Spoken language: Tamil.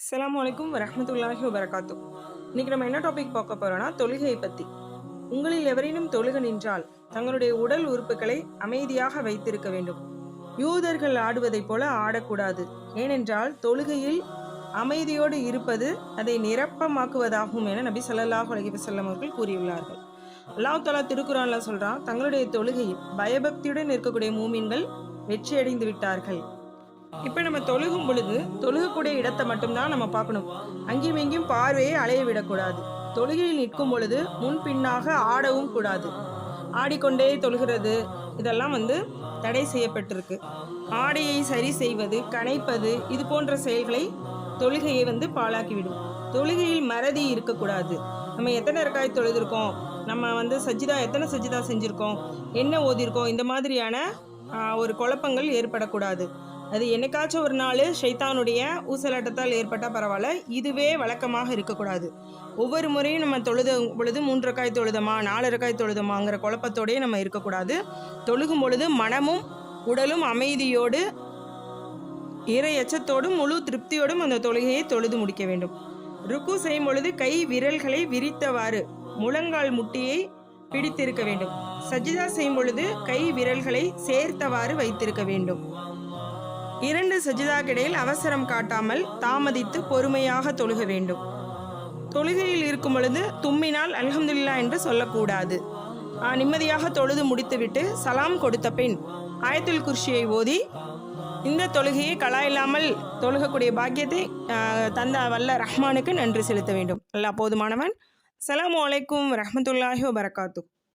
அஸ்லாம் வலைக்கும் வரமத்துல்லாஹி வபரகாத்து. இன்னைக்கு நம்ம என்ன டாபிக் பார்க்க போறோம்னா தொழுகையை பத்தி. உங்களில் எவரேனும் தொழுக நின்றால் தங்களுடைய உடல் உறுப்புகளை அமைதியாக வைத்திருக்க வேண்டும். யூதர்கள் ஆடுவதைப் போல ஆடக்கூடாது. ஏனென்றால் தொழுகையில் அமைதியோடு இருப்பது அதை நிரப்பமாக்குவதாகும் என நபி ஸல்லல்லாஹு அலைஹி வஸல்லம் அவர்கள் கூறியுள்ளார்கள். அல்லாஹ் தலா திருக்குறான்ல சொல்றான் தங்களுடைய தொழுகையில் பயபக்தியுடன் இருக்கக்கூடிய மூமின்கள் வெற்றியடைந்து விட்டார்கள். இப்போ நம்ம தொழுகும் பொழுது தொழுகக்கூடிய இடத்தை மட்டும்தான் நம்ம பார்க்கணும். அங்கேயும் இங்கேயும் பார்வையை அலைய விடக்கூடாது. தொழுகையில் நிற்கும் பொழுது முன் பின்னாக ஆடவும் கூடாது. ஆடிக்கொண்டே தொழுகிறது இதெல்லாம் வந்து தடை செய்யப்பட்டிருக்கு. ஆடையை சரி செய்வது கனைப்பது இது போன்ற செயல்களை தொழுகையை வந்து பாழாக்கிவிடும். தொழுகையில் மறதி இருக்கக்கூடாது. நம்ம எத்தனை இருக்காய் தொழுதுருக்கோம்? நம்ம வந்து சஜிதா எத்தனை சஜிதா செஞ்சுருக்கோம்? என்ன ஓதியிருக்கோம் இந்த மாதிரியான ஒரு குழப்பங்கள் ஏற்படக்கூடாது. அது என்னைக்காச்சும் ஒரு நாள் ஷைத்தானுடைய ஊசலாட்டத்தால் ஏற்பட்டால் பரவாயில்ல. இதுவே வழக்கமாக இருக்கக்கூடாது. ஒவ்வொரு முறையும் நம்ம தொழுத பொழுது மூன்று காய் தொழுதமா நாலு ரக்காய் தொழுதமாங்கிற குழப்பத்தோடயே நம்ம இருக்கக்கூடாது. தொழுகும் பொழுது மனமும் உடலும் அமைதியோடு இறை எச்சத்தோடும் முழு திருப்தியோடும் அந்த தொழுகையை தொழுது முடிக்க வேண்டும். ருக்கு செய்யும் பொழுது கை விரல்களை விரித்தவாறு முழங்கால் முட்டியை பிடித்திருக்க வேண்டும். சஜிதா செய்யும் பொழுது கை விரல்களை சேர்த்தவாறு வைத்திருக்க வேண்டும். இரண்டு சஜிதாக்கிடையில் அவசரம் காட்டாமல் தாமதித்து பொறுமையாக தொழுக வேண்டும். தொழுகையில் இருக்கும் பொழுது தும்மினால் அல்ஹம்துல்லா என்று சொல்லக்கூடாது. நிம்மதியாக தொழுது முடித்துவிட்டு சலாம் கொடுத்த பின் ஆயத்துல் குர்ஷியை ஓதி இந்த தொழுகையை கலா இல்லாமல் தொழுகக்கூடிய பாக்கியத்தை தந்த வல்ல ரஹ்மானுக்கு நன்றி செலுத்த வேண்டும். அல்லா போதுமானவன். அஸ்ஸலாமு அலைக்கும் ரஹமத்துல்லாஹி வபரகாத்து